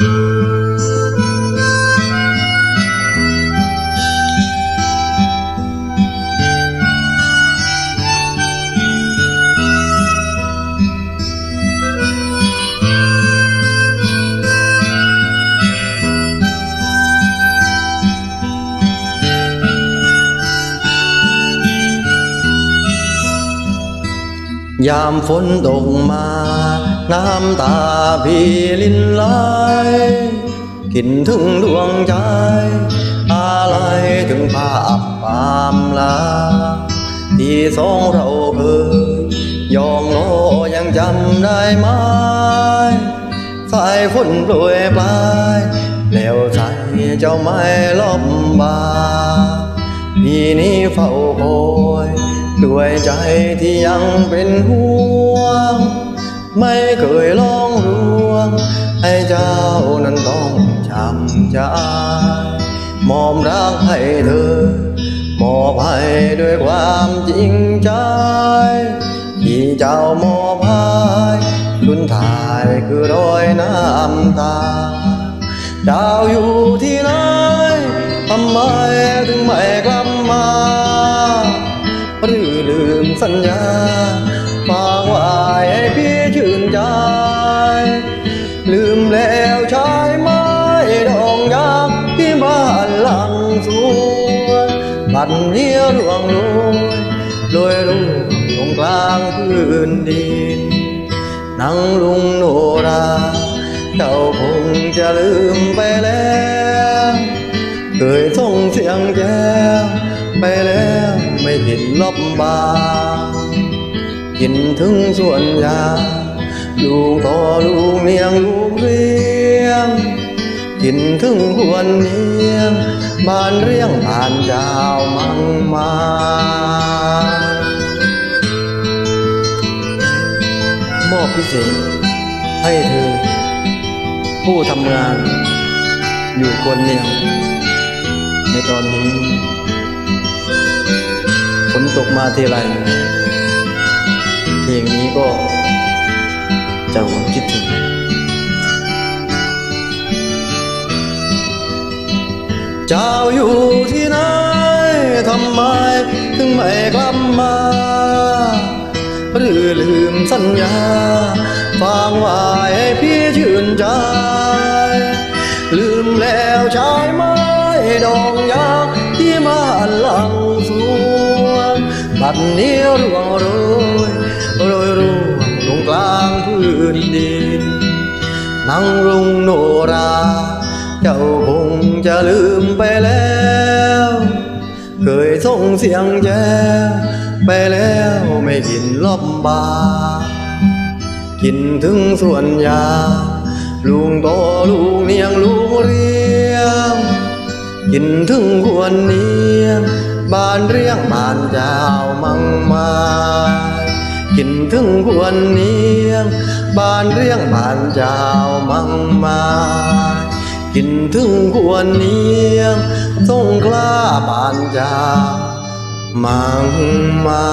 ยามฝนตกมา น้ำตาพี่ลินไหลคิดถึงดวงใจ อะไรถึงภาพความลาที่สองเราเคยยองโลยังจำได้ไหมสายฝนโปรยปลายแล้วใจเจ้าไม่ลบบาพีนี้เฝ้าคอยด้วยใจที่ยังเป็นห่วง ไม่เคยลองรวง ให้เจ้านั้นต้องช้ำใจมอมรักให้เธอ มอบให้ด้วยความจริงใจที่เจ้ามอบให้สุนถ่ายคือรอยน้ำตาดาวอยู่ที่ไหนทำไมถึงไม่กลับมา หรือลืมสัญญา วนบัดเนี้ยร่วงโรยโรยรุ่งลงกลางพื้นดินนังลุงโนราเจ้าคงจะลืมไปแล้วเคยส่งเสียงแจ้วไปแล้วไม่เห็นลบบากินถึงส่วนยาลูกต่อลูกเนียงลูกเรียง กินถึงควรเนียงบานเรียงผ่านเจ้ามังมาหมอบพิเศษให้เธอ ผู้ทำงานอยู่คนเดียวในตอนนี้ฝนตกมาทีไรเพลงนี้ก็จะหวนคิดถึง เจ้าอยู่ที่ไหนทำไมถึงไม่กลับมาหรือลืมสัญญาฟังไว้ให้พี่ชื่นใจ ลืมแล้วใช่ไหมดองยักษ์ที่มาหลังสวนบัดนี้ร่วงโรยโรยร่วงลงกลางพื้นดินนั่งรุงโนราเจ้าคง จะลืมไปแล้ว เคยส่งเสียงแจ้วไปแล้วไม่กินลบบา กินถึงส่วนยา ลุงโตลุงเนียงลุงเรียงกินถึงควรเนียงบ้านเรียงบ้านเจ้ามังมากินถึงควรเนียงบ้านเรียงบ้านเจ้ามังมา กินถึงควรเนียงสงกล้าบานยามังมา